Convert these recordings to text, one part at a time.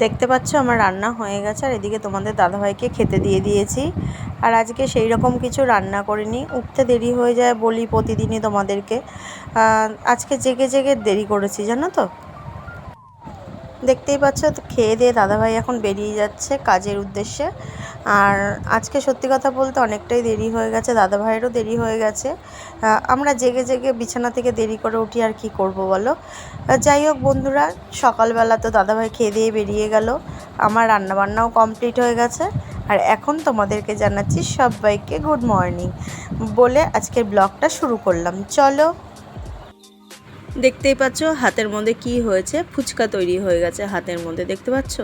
দেখতে পাচ্ছ আমার রান্না হয়ে গেছে, আর এদিকে তোমাদের দাদাভাইকে খেতে দিয়ে দিয়েছি। আর আজকে সেই রকম কিছু রান্না করিনি, উঠতে দেরি হয়ে যায় বলি প্রতিদিনই তোমাদেরকে। আজকে জেগে জেগে দেরি করেছি, জানো তো? দেখতেই পাচ্ছ খেয়ে দিয়ে দাদাভাই এখন বেরিয়ে যাচ্ছে কাজের উদ্দেশ্যে। আর আজকে সত্যি কথা বলতে অনেকটাই দেরি হয়ে গেছে, দাদাভাইয়েরও দেরি হয়ে গেছে। আমরা জেগে জেগে বিছানা থেকে দেরি করে উঠি আর কি করব বলো? যাই হোক বন্ধুরা, সকালবেলা তো দাদাভাই খেয়ে দিয়ে বেরিয়ে গেল। আমার রান্নাবান্নাও কমপ্লিট হয়ে গেছে। আর এখন তোমাদেরকে জানাচ্ছি সবাইকে গুড মর্নিং। বলে আজকের ব্লগটা শুরু করলাম। চলো দেখতেই পাচ্ছ হাতের মধ্যে কি হয়েছে? ফুচকা তৈরি হয়ে গেছে হাতের মধ্যে, দেখতে পাচ্ছ?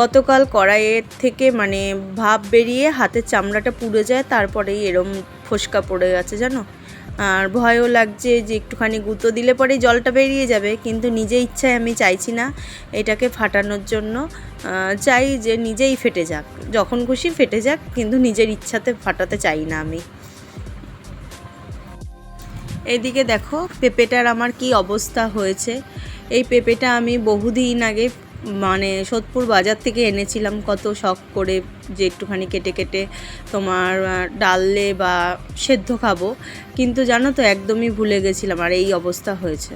গতকাল কড়াইয়ের থেকে মানে ভাপ বেরিয়ে হাতের চামড়াটা পুড়ে যায়, তারপরেই এরম ফোসকা পড়ে গেছে, জানো? আর ভয়ও লাগছে যে একটুখানি গুঁতো দিলে পরেই জলটা বেরিয়ে যাবে, কিন্তু নিজে ইচ্ছায় আমি চাইছি না এটাকে ফাটানোর জন্য। চাই যে নিজেই ফেটে যাক, যখন খুশি ফেটে যাক, কিন্তু নিজের ইচ্ছাতে ফাটাতে চাই না আমি। এইদিকে দেখো, পেঁপেটার আমার কি অবস্থা হয়েছে। এই পেঁপেটা আমি বহুদিন আগে মানে সোদপুর বাজার থেকে এনেছিলাম। কত শখ করে যে একটুখানি কেটে কেটে তোমার ডাললে বা সেদ্ধ খাব। কিন্তু জানো তো, একদমই ভুলে গেছিলাম আর এই অবস্থা হয়েছে।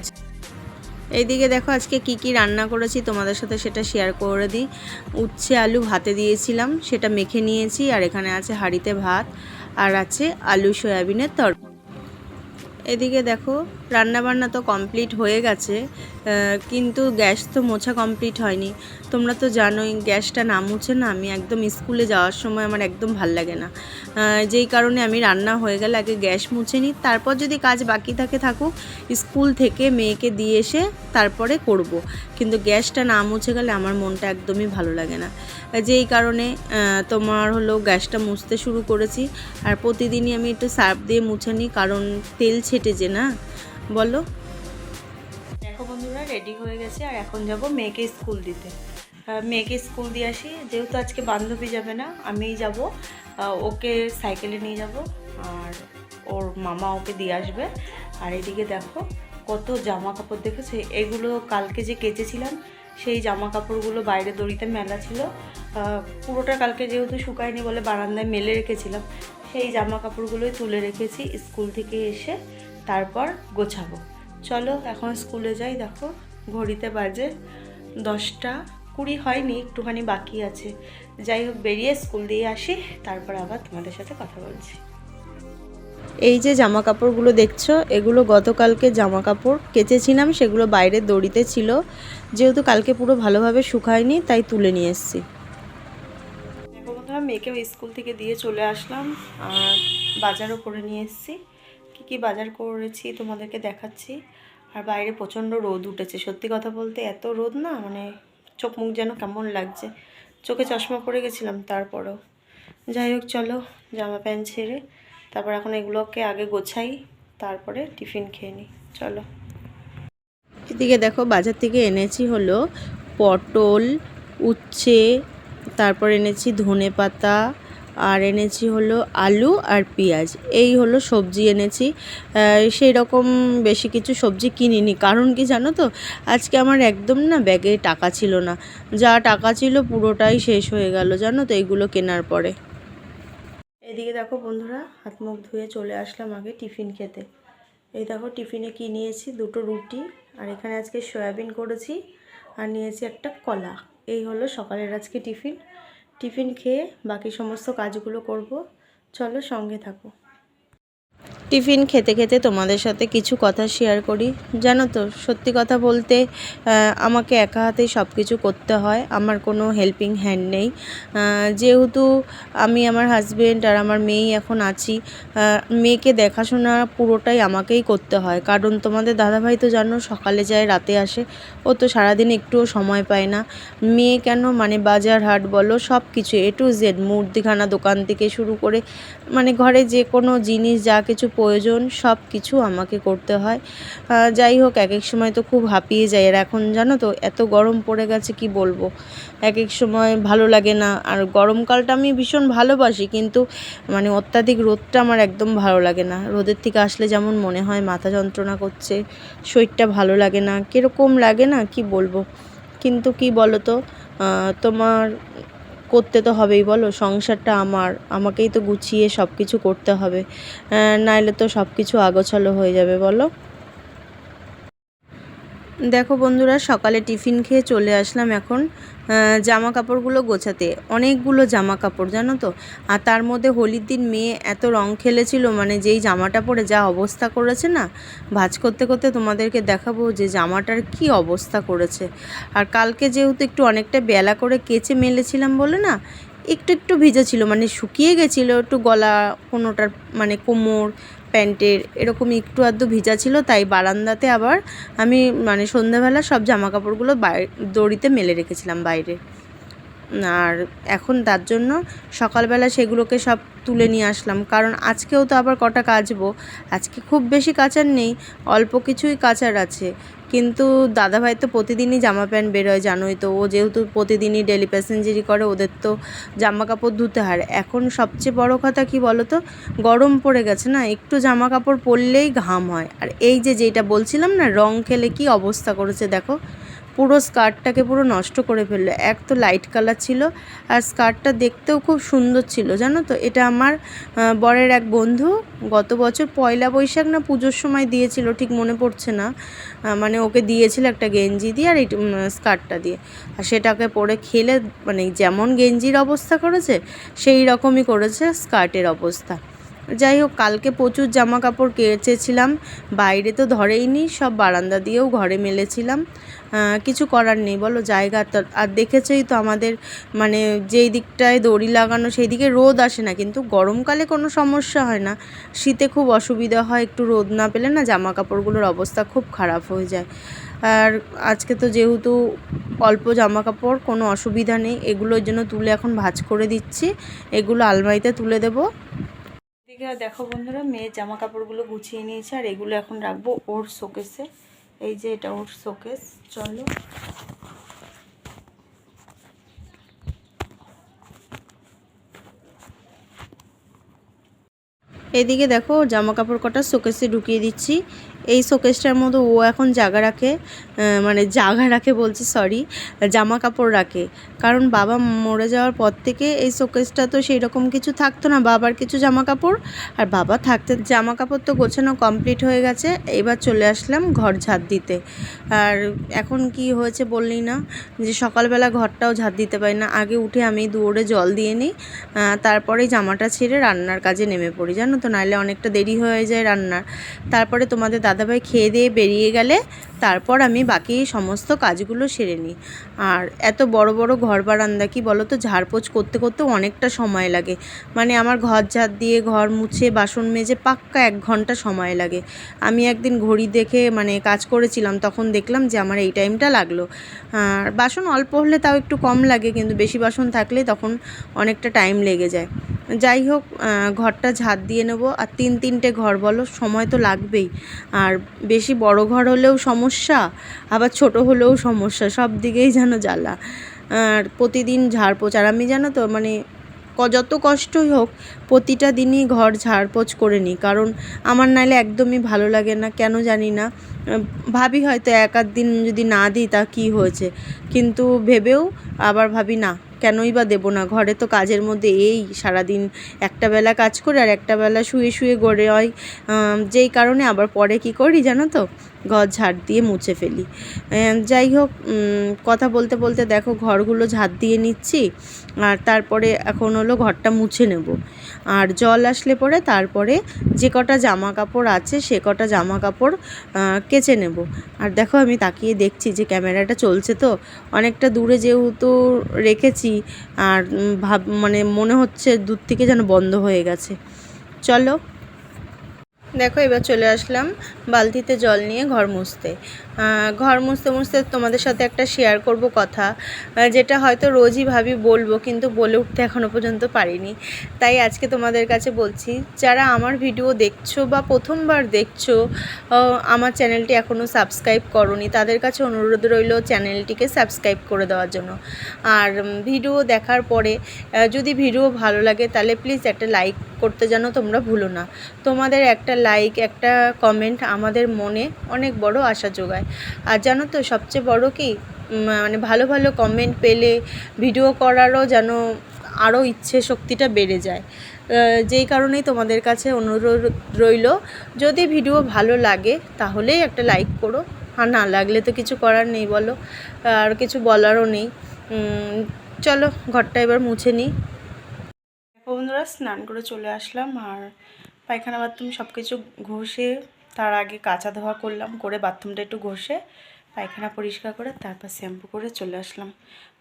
এইদিকে দেখো, আজকে কি কি রান্না করেছি, তোমাদের সাথে সেটা শেয়ার করে দিই। উচ্ছে আলু ভাতে দিয়েছিলাম, সেটা মেখে নিয়েছি। আর এখানে আছে হাঁড়িতে ভাত, আর আছে আলু সয়াবিনের তরকারি এদিকে দেখো রান্নাবান্না তো কমপ্লিট হয়ে গেছে কিন্তু গ্যাস তো মোছা কমপ্লিট হয়নি। তোমরা তো জানোই, গ্যাসটা না মুছে না আমি একদম স্কুলে যাওয়ার সময় আমার একদম ভালো লাগে না। যেই কারণে আমি রান্না হয়ে গেলে আগে গ্যাস মুছে নিই, তারপর যদি কাজ বাকি থাকে থাকুক, স্কুল থেকে মেয়েকে দিয়ে এসে তারপরে করব। কিন্তু গ্যাসটা না মুছে গেলে আমার মনটা একদমই ভালো লাগে না। যেই কারণে তোমার হলো গ্যাসটা মুছতে শুরু করেছি, আর প্রতিদিনই আমি একটু সার্ফ দিয়ে মুছে নিই, কারণ তেল ছেটে যে না। বলো? দেখো বন্ধুরা রেডি হয়ে গেছে, আর এখন যাব মেয়েকে স্কুল দিতে। মেয়েকে স্কুল দিয়ে আসি। যেহেতু আজকে বান্ধবী যাবে না, আমিই যাব। ওকে সাইকেলে নিয়ে যাব আর ওর মামা ওকে দিয়ে আসবে। আর এদিকে দেখো, কত জামা কাপড় দেখেছে? এগুলো কালকে যে কেচেছিলাম, সেই জামা কাপড়গুলো বাইরে দড়িতে মেলা ছিল। পুরোটা কালকে যেহেতু শুকায়নি বলে বারান্দায় মেলে রেখেছিলাম, সেই জামা কাপড়গুলোই তুলে রেখেছি স্কুল থেকে এসে তারপর গোছাবো। চলো, এখন স্কুলে যাই। দেখো, ঘড়িতে বাজে দশটা কুড়ি হয়নি, একটুখানি বাকি আছে। যাই হোক, বেরিয়ে স্কুল দিয়ে আসি, তারপর আবার তোমাদের সাথে কথা বলছি। এই যে জামা কাপড়গুলো দেখছ, এগুলো গতকালকে জামা কাপড় কেচেছিলাম, সেগুলো বাইরে দড়িতে ছিল। যেহেতু কালকে পুরো ভালোভাবে শুকায়নি, তাই তুলে নিয়ে এসেছি। দেখো বন্ধুরা, মেয়েকেও স্কুল থেকে দিয়ে চলে আসলাম, আর বাজারও করে নিয়ে এসেছি। কী কী বাজার করেছি তোমাদেরকে দেখাচ্ছি। আর বাইরে প্রচণ্ড রোদ উঠেছে, সত্যি কথা বলতে এত রোদ না মানে চোখ মুখ যেন কেমন লাগছে। চোখে চশমা পরে গেছিলাম তারপরও। যাই হোক, চলো জামা প্যান্ট ছেড়ে তারপর এখন এগুলোকে আগে গোছাই, তারপরে টিফিন খেয়ে নিই। চলো। এদিকে দেখো বাজার থেকে এনেছি হলো পটল, উচ্ছে, তারপর এনেছি ধনে পাতা আর এনেছি হলো আলু আর পেঁয়াজ। এই হলো সবজি এনেছি। সেই রকম বেশি কিছু সবজি কিনিনি। কারণ কি জানো তো? আজকে আমার একদম না ব্যাগে টাকা ছিল না। যা টাকা ছিল পুরোটাই শেষ হয়ে গেল, জানো তো এইগুলো কেনার পরে। এদিকে দেখো বন্ধুরা, হাত মুখ ধুয়ে চলে আসলাম আগে টিফিন খেতে। এই দেখো, টিফিনে কি নিয়েছি? দুটো রুটি আর এখানে আজকে সয়াবিন করেছি। আর নিয়েছি একটা কলা। এই হলো সকালের আজকে টিফিন। টিফিন খেয়ে বাকি সমস্ত কাজগুলো করব। চলো সঙ্গে থাকো। টিফিন খেতে খেতে তোমাদের সাথে কিছু কথা শেয়ার করি। জানো তো, সত্যি কথা বলতে আমাকে একা হাতেই সব কিছু করতে হয়। আমার কোনো হেল্পিং হ্যান্ড নেই। যেহেতু আমি আমার হাজব্যান্ড আর আমার মেয়েই এখন আছি মেয়েকে দেখাশোনা পুরোটাই আমাকেই করতে হয়। কারণ তোমাদের দাদাভাই তো জানো, সকালে যায়, রাতে আসে। ও তো সারাদিন একটুও সময় পায় না। মেয়ে কেন? মানে বাজার হাট বলো সব কিছু এ টু জেড মূর্তিখানা দোকান থেকে শুরু করে মানে ঘরে যে কোনো জিনিস, যা কিছু প্রয়োজন, সব কিছু আমাকে করতে হয়। যাই হোক এক এক সময় তো খুব হাঁপিয়ে যায় আর এখন জানো তো, এত গরম পড়ে গেছে, কি বলব? এক এক সময় ভালো লাগে না। আর গরমকালটা আমি ভীষণ ভালোবাসি, কিন্তু মানে অত্যাধিক রোদটা আমার একদম ভালো লাগে না। রোদের থেকে আসলে যেমন মনে হয়, মাথা যন্ত্রণা করছে, শরীরটা ভালো লাগে না, কীরকম লাগে না, কি বলব? কিন্তু কি বলো তো তোমার করতে তো হবেই, বলো। সংসারটা আমার, আমাকেই তো গুছিয়ে সব কিছু করতে হবে। নাইলে তো সব কিছু আগোছালো হয়ে যাবে, বলো। দেখো বন্ধুরা, সকালে টিফিন খেয়ে চলে আসলাম এখন জামা কাপড়গুলো গোছাতে। অনেকগুলো জামা কাপড় জানো তো? আর তার মধ্যে হোলির দিন মেয়ে এত রং খেলেছিল মানে যেই জামাটা পরে যা অবস্থা করেছে না, ভাজ করতে করতে তোমাদেরকে দেখাবো যে জামাটার কি অবস্থা করেছে। আর কালকে যেহেতু একটু অনেকটা বেলা করে কেচে মেলেছিলাম বলে না, একটু একটু ভিজা ছিল মানে শুকিয়ে গেছিল, একটু গলা কোনোটার মানে কোমর প্যান্টের এরকম একটু আধটু ভিজা ছিল, তাই বারান্দাতে আবার আমি মানে সন্ধ্যাবেলা সব জামা কাপড়গুলো দড়িতে মেলে রেখেছিলাম বাইরে। আর এখন তার জন্য সকালবেলা সেগুলোকে সব তুলে নিয়ে আসলাম, কারণ আজকেও তো আবার কটা কাচবো। আজকে খুব বেশি কাচার নেই, অল্প কিছুই কাচার আছে। কিন্তু দাদাভাই তো প্রতিদিনই জামা প্যান্ট বেরোয় জানোই তো। ও যেহেতু প্রতিদিনই ডেলি প্যাসেঞ্জারি করে, ওদের তো জামা কাপড় ধুতে হয়। এখন সবচেয়ে বড় কথা কি বলো তো গরম পড়ে গেছে না, একটু জামা কাপড় পরলেই ঘাম হয়। আর এই যে যেটা বলছিলাম না, রং খেলে কি অবস্থা করেছে দেখো। পুরো স্কার্টটাকে পুরো নষ্ট করে ফেলল। এক তো লাইট কালার ছিল আর স্কার্টটা দেখতেও খুব সুন্দর ছিল, জানো তো? এটা আমার বরের এক বন্ধু গত বছর পয়লা বৈশাখ না পুজোর সময় দিয়েছিল, ঠিক মনে পড়ছে না। মানে ওকে দিয়েছিল একটা গেঞ্জি দিয়ে আর এই স্কার্টটা দিয়ে। আর সেটাকে পরে খেলে মানে যেমন গেঞ্জির অবস্থা করেছে, সেই রকমই করেছে স্কার্টের অবস্থা। যাই হোক, কালকে প্রচুর জামা কাপড় কেচেছিলাম। বাইরে তো ধরেই নি, সব বারান্দা দিয়েও ঘরে মেলেছিলাম। কিছু করার নেই, বলো জায়গা তো। আর দেখেছই তো আমাদের মানে যেই দিকটায় দড়ি লাগানো, সেই দিকে রোদ আসে না। কিন্তু গরমকালে কোনো সমস্যা হয় না। শীতে খুব অসুবিধা হয়, একটু রোদ না পেলে না জামা কাপড়গুলোর অবস্থা খুব খারাপ হয়ে যায়। আর আজকে তো যেহেতু অল্প জামা কাপড় কোনো অসুবিধা নেই। এগুলোর জন্য তুলে এখন ভাঁজ করে দিচ্ছি। এগুলো আলমারিতে তুলে দেবো। দেখো বন্ধুরা, মেয়ে জামা কাপড়গুলো গুছিয়ে নিয়েছে আর এগুলো এখন রাখব ওর শোকেসে। এই যে এটা ওর শোকেস, চলো। এদিকে দেখো জামা কাপড় কটা শোকেসে ঢুকিয়ে দিচ্ছি। এই শোকেসটার মধ্যে ও এখন জায়গা রাখে মানে জায়গা রাখে বলছি সরি জামা কাপড় রাখে। কারণ বাবা মরে যাওয়ার পর থেকে এই শোকেসটা তো সেই রকম কিছু থাকতো না, বাবার কিছু জামা কাপড়। আর বাবা থাকতে, জামা কাপড় তো গোছানো কমপ্লিট হয়ে গেছে, এবার চলে আসলাম ঘর ঝাড় দিতে। আর এখন কি হয়েছে বললি না, যে সকালবেলা ঘরটাও ঝাড় দিতে পারি না। আগে উঠে আমি দৌড়ে জল দিয়ে নিই তারপরে জামাটা ছেড়ে রান্নার কাজে নেমে পড়ি। জানো তো নাহলে অনেকটা দেরি হয়ে যায় রান্নার। তারপরে তোমাদের দাদাভাই খেয়ে দিয়ে বেরিয়ে গেলে তারপর আমি বাকি সমস্ত কাজগুলো সেরে নিই। আর এত বড় বড় ঘর বারান্দা কি বলো তো করতে করতে অনেকটা সময় লাগে। মানে আমার ঘর ঝাড় দিয়ে ঘর মুছে বাসন মেজে পাক্কা এক ঘণ্টা সময় লাগে। আমি একদিন ঘড়ি দেখে মানে কাজ করেছিলাম, তখন দেখলাম যে আমার এই টাইমটা লাগল। আর বাসন অল্প হলে তাও একটু কম লাগে, কিন্তু বেশি বাসন থাকলে তখন অনেকটা টাইম লেগে যায়। যাই হোক ঘরটা ঝাড় দিয়ে নেব। আর তিন তিনটে ঘর বলো, সময় তো লাগবেই। আর বেশি বড় ঘর হলেও সমস্যা, আবার ছোট হলেও সমস্যা, সব দিকেই যেন জ্বালা। আর প্রতিদিন ঝাড়পোছ আর আমি জানো তো মানে যত কষ্টই হোক, প্রতিটা দিনই ঘর ঝাড়পোছ করে নিই। কারণ আমার নাইলে একদমই ভালো লাগে না, কেন জানি না। ভাবি হয়তো এক আধ দিন যদি না দিই তা কী হয়েছে? কিন্তু ভেবেও আবার ভাবি না। কেনই বা দেবো না? ঘরে তো কাজের মধ্যে এই সারাদিন একটা বেলা কাজ করে আর একটা বেলা শুয়ে শুয়ে গড়ে হয় যেই কারণে আবার পরে কি করি জানো তো? ঘর ঝাড় দিয়ে মুছে ফেলি। যাই হোক কথা বলতে বলতে দেখো ঘরগুলো ঝাড় দিয়ে নিচ্ছি, আর তারপরে এখন হলো ঘরটা মুছে নেব। আর জল আসলে পরে তারপরে যে কটা জামা কাপড় আছে সে কটা জামা কাপড় কেচে নেব। আর দেখো আমি তাকিয়ে দেখছি যে ক্যামেরাটা চলছে তো, অনেকটা দূরে যেহেতু রেখেছি, আর ভাব মানে মনে হচ্ছে দূর থেকে যেন বন্ধ হয়ে গেছে। চলো দেখো এবার চলে আসলাম বালতিতে জল নিয়ে ঘর মুছতে। ঘর মুছতে মুছতে তোমাদের সাথে একটা শেয়ার করব কথা যেটা হয়তো রোজই ভাবি বলব, কিন্তু বলে উঠতে এখনও পর্যন্ত পারিনি। তাই আজকে তোমাদের কাছে বলছি, যারা আমার ভিডিও দেখছ বা প্রথমবার দেখছ আমার চ্যানেলটি এখনও সাবস্ক্রাইব করনি, তাদের কাছে অনুরোধ রইল চ্যানেলটিকে সাবস্ক্রাইব করে দেওয়ার জন্য। আর ভিডিও দেখার পরে যদি ভিডিও ভালো লাগে, তাহলে প্লিজ একটা লাইক করতে যেন তোমরা ভুলো না। তোমাদের একটা লাইক একটা কমেন্ট আমাদের মনে অনেক বড় আশা যোগায়। আর জানো তো, সবচেয়ে বড় কি মানে ভালো ভালো কমেন্ট পেলে ভিডিও করারও যেন আরও ইচ্ছে শক্তিটা বেড়ে যায়। যেই কারণেই তোমাদের কাছে অনুরোধ রইল, যদি ভিডিও ভালো লাগে, তাহলেই একটা লাইক করো। আর না লাগলে তো কিছু করার নেই, বলো। আর কিছু বলারও নেই। চলো, ঘরটা এবার মুছে নিই বন্ধুরা, স্নান করে চলে আসলাম। আর পায়খানা, বাথরুম সব কিছু ঘষে তার আগে কাঁচা ধোয়া করলাম, করে বাথরুমটা একটু ঘষে, পায়খানা পরিষ্কার করে তারপর শ্যাম্পু করে চলে আসলাম।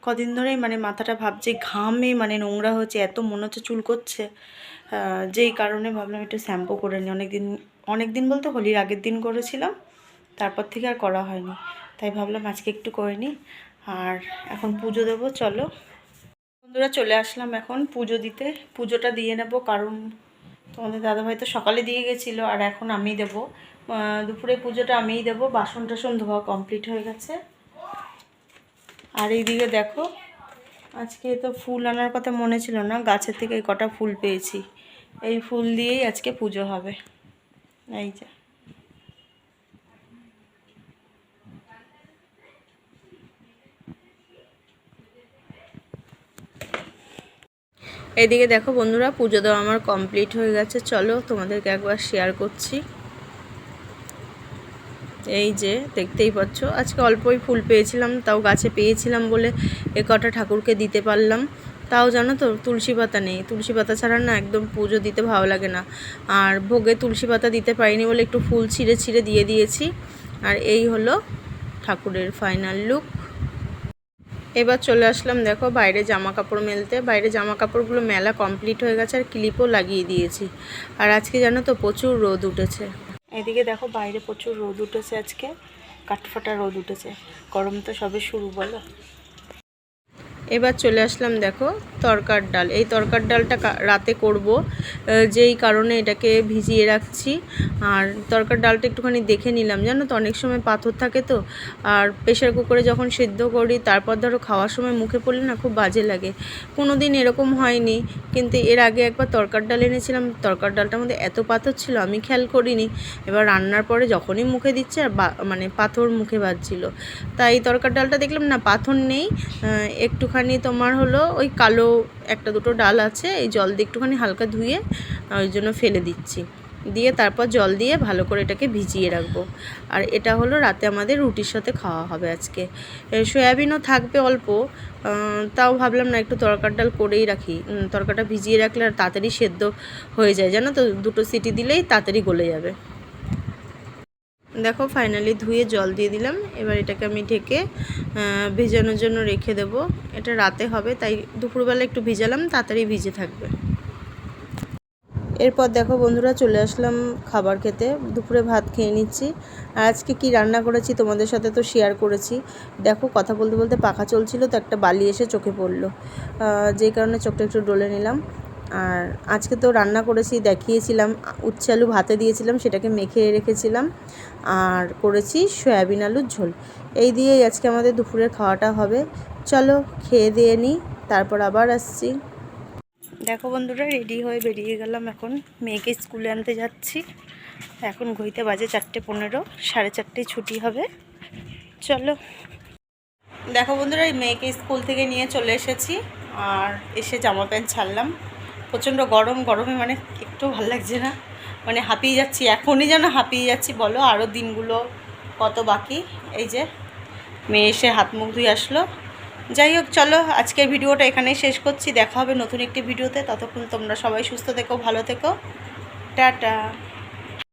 কদিন ধরেই মানে মাথাটা ভাবছি, ঘামে মানে নোংরা হচ্ছে, এত মনে হচ্ছে চুল করছে। যেই কারণে ভাবলাম একটু শ্যাম্পু করে নিই। অনেক দিন অনেক দিন বলতে হোলির আগের দিন করেছিলাম, তারপর থেকে আর করা হয়নি। তাই ভাবলাম আজকে একটু করে নিই। আর এখন পুজো দেবো, চলো। বন্ধুরা চলে আসলাম এখন পুজো দিতে। পুজোটা দিয়ে নেব, কারণ তোমাদের দাদাভাই তো সকালে দিয়ে গেছিল, আর এখন আমি দেব। দুপুরে পুজোটা আমিই দেবো, বাসন টাসন ধোয়া কমপ্লিট হয়ে গেছে। আর এইদিকে দেখো, আজকে তো ফুল আনার কথা মনে ছিল না, গাছের থেকে কটা ফুল পেয়েছি। এই ফুল দিয়েই আজকে পুজো হবে। এই যে। এইদিকে দেখো বন্ধুরা, পুজো দেওয়া আমার কমপ্লিট হয়ে গেছে। চলো তোমাদেরকে একবার শেয়ার করছি। এই যে, দেখতেই পাচ্ছ। আজকে অল্পই ফুল পেয়েছিলাম, তাও গাছে পেয়েছিলাম বলে এ কটা ঠাকুরকে দিতে পারলাম। তাও জানো তো, তুলসী পাতা নেই। তুলসী পাতা ছাড়া না একদম পুজো দিতে ভালো লাগে না। আর ভোগে তুলসী পাতা দিতে পারিনি বলে একটু ফুল ছিঁড়ে ছিঁড়ে দিয়ে দিয়েছি। আর এই হলো ঠাকুরের ফাইনাল লুক এবার চলে আসলাম, দেখো বাইরে জামা কাপড় মেলতে। বাইরে জামা কাপড়গুলো মেলা কমপ্লিট হয়ে গেছে, আর ক্লিপও লাগিয়ে দিয়েছি। আর আজকে জানো তো প্রচুর রোদ উঠেছে। এদিকে দেখো বাইরে প্রচুর রোদ উঠেছে আজকে, কাঠফাটা রোদ উঠেছে। গরম তো সবে শুরু বলো। এবার চলে আসলাম দেখো তরকার ডাল। এই তরকার ডালটা রাতে করব যেই কারণে এটাকে ভিজিয়ে রাখছি। আর তরকার ডালটা একটুখানি দেখে নিলাম জানো তো অনেক সময় পাথর থাকে তো। আর প্রেশার কুকারে যখন সেদ্ধ করি তারপর ধরো খাওয়ার সময় মুখে পড়লে না খুব বাজে লাগে। কোনো দিন এরকম হয়নি কিন্তু এর আগে একবার তরকার ডাল এনেছিলাম। তরকার ডালটার মধ্যে এত পাথর ছিল আমি খেয়াল করিনি। এবার রান্নার পরে যখনই মুখে দিচ্ছে আর মানে পাথর মুখে বাজছিল। তাই তরকার ডালটা দেখলাম না পাথর নেই আহ, একটুখানি তোমার হলো ওই কালো একটা দুটো ডাল আছে, এই জল দিয়ে একটুখানি হালকা ধুয়ে ওই জন্য ফেলে দিচ্ছি। দিয়ে তারপর জল দিয়ে ভালো করে এটাকে ভিজিয়ে রাখব। আর এটা হলো রাতে আমাদের রুটির সাথে খাওয়া হবে আজকে। সয়াবিনও থাকবে অল্প তাও ভাবলাম না একটু তরকার ডাল করেই রাখি। তরকাটা ভিজিয়ে রাখলে আর তাড়াতাড়ি সেদ্ধ হয়ে যায়, জানো তো? দুটো সিটি দিলেই তাড়াতাড়ি গলে যাবে। দেখো ফাইনালি ধুয়ে জল দিয়ে দিলাম। এবার এটাকে আমি ঢেকে ভেজানোর জন্য রেখে দেব। এটা রাতে হবে, তাই দুপুরবেলা একটু ভিজালাম, তাড়াতাড়ি ভিজে থাকবে। এরপর দেখো বন্ধুরা, চলে আসলাম খাবার খেতে। দুপুরে ভাত খেয়ে নিচ্ছি। আর আজকে কি রান্না করেছি তোমাদের সাথে তো শেয়ার করেছি। দেখো, কথা বলতে বলতে পাখা চলছিল, তো একটা বালি এসে চোখে পড়ল। যেই কারণে চোখটা একটু ডলে নিলাম। আর আজকে তো রান্না করেছি, দেখিয়েছিলাম, উচ্ছে আলু ভাতে দিয়েছিলাম, সেটাকে মেখে রেখেছিলাম। আর করেছি সয়াবিন আলুর ঝোল। এই দিয়েই আজকে আমাদের দুপুরের খাওয়াটা হবে। চলো খেয়ে দিয়ে নিই, তারপর আবার আসছি। দেখো বন্ধুরা, রেডি হয়ে বেরিয়ে গেলাম এখন। মেয়েকে স্কুলে আনতে যাচ্ছি। এখন ঘড়িতে বাজে চারটে পনেরো, সাড়ে চারটে ছুটি হবে। চলো। দেখো বন্ধুরা, এই মেয়েকে স্কুল থেকে নিয়ে চলে এসেছি। আর এসে জামা প্যান্ট ছাড়লাম। প্রচণ্ড গরম, গরমে মানে একটু ভালো লাগছে না। মানে হাঁপিয়ে যাচ্ছি, এখনই যেন হাঁপিয়ে যাচ্ছি, বলো আরও দিনগুলো কত বাকি? এই যে মেয়ে এসে হাত মুখ ধুয়ে আসলো। যাই হোক, চলো আজকের ভিডিওটা এখানেই শেষ করছি। দেখা হবে নতুন একটি ভিডিওতে। ততক্ষণ তোমরা সবাই সুস্থ থেকো, ভালো থেকো। টাটা।